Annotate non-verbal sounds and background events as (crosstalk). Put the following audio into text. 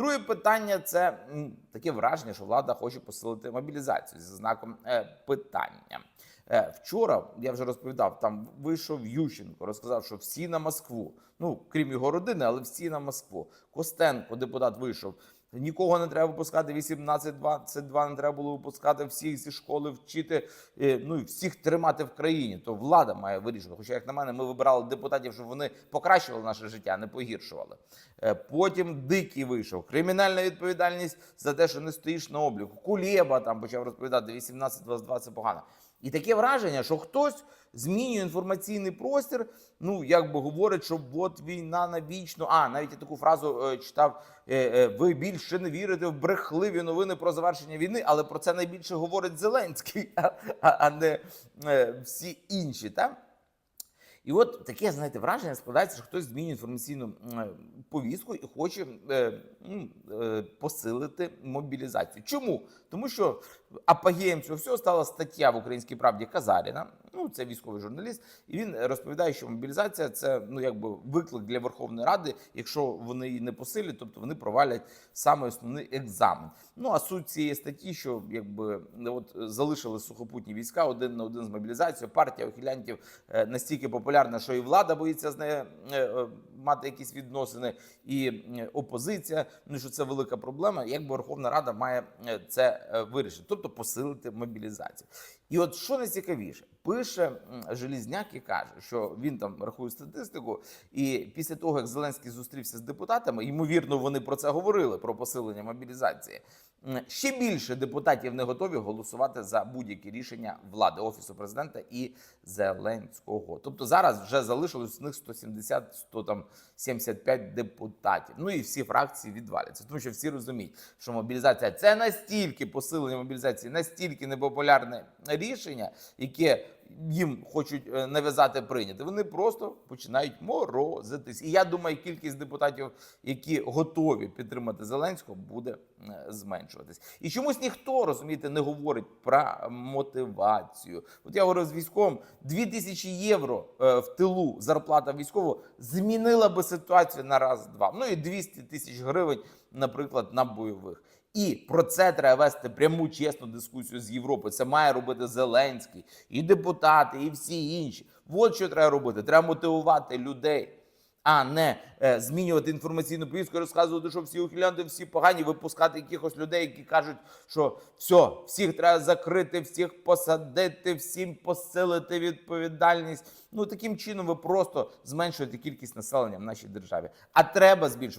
Друге питання це таке враження, що влада хоче посилити мобілізацію зі знаком е, питання. Е, Вчора я вже розповідав, там вийшов Ющенко, розказав, що всі на Москву. Ну крім його родини, але всі на Москву. Костенко, депутат, вийшов. Нікого не треба випускати, 18-22 не треба було випускати, всіх зі школи вчити, е, ну і всіх тримати в країні. То влада має вирішити. Хоча, як на мене, ми вибирали депутатів, щоб вони покращували наше життя, не погіршували. Е, Потім дикий вийшов. Кримінальна відповідальність за те, що не стоїш на обліку. Кулєба там почав розповідати 18-22 це погано. І таке враження, що хтось змінює інформаційний простір. Ну як би говорить, що от війна навічно. А навіть я таку фразу е, читав: е, е, ви більше не вірите в брехливі новини про завершення війни, але про це найбільше говорить Зеленський, (laughs) а, а, не е, всі інші. Та? І от таке, знаєте, враження складається, що хтось змінює інформаційну повістку і хоче е, е, посилити мобілізацію. Чому? Тому що апогеєм цього всього стала стаття в українській правді Казаріна. Ну, це військовий журналіст, і він розповідає, що мобілізація це ну якби виклик для Верховної Ради. Якщо вони її не посилять, тобто вони провалять саме основний екзамен. Ну а суть цієї статті, що якби от залишили сухопутні війська один на один з мобілізацією. Партія ухилянтів е, настільки популярна, що і влада боїться з нею е, е, мати якісь відносини, і е, опозиція. Ну що це велика проблема. Якби Верховна Рада має е, це е, вирішити, тобто посилити мобілізацію. І от що найцікавіше, пише Желізняк і каже, що він там рахує статистику, і після того, як Зеленський зустрівся з депутатами, ймовірно, вони про це говорили про посилення мобілізації. Ще більше депутатів не готові голосувати за будь-які рішення влади офісу президента і Зеленського. Тобто зараз вже залишилось з них 170 100 там 75 депутатів. Ну і всі фракції відваляться, тому що всі розуміють, що мобілізація це настільки посилення мобілізації, настільки непопулярне рішення, яке їм хочуть е, нав'язати прийняти. Вони просто починають морозитись. І я думаю, кількість депутатів, які готові підтримати Зеленського, буде е, зменшуватись. І чомусь ніхто розумієте не говорить про мотивацію. От я говорив з військовим: 2000 євро е, в тилу зарплата військового змінила би ситуацію на раз-два. Ну і 200 тисяч гривень, наприклад, на бойових. І про це треба вести пряму чесну дискусію з Європою. Це має робити Зеленський, і депутати, і всі інші. От що треба робити. Треба мотивувати людей, а не е, змінювати інформаційну повістку, розказувати, що всі ухилянти, всі погані, випускати якихось людей, які кажуть, що все, всіх треба закрити, всіх посадити, всім посилити відповідальність. Ну таким чином ви просто зменшуєте кількість населення в нашій державі. А треба збільшувати.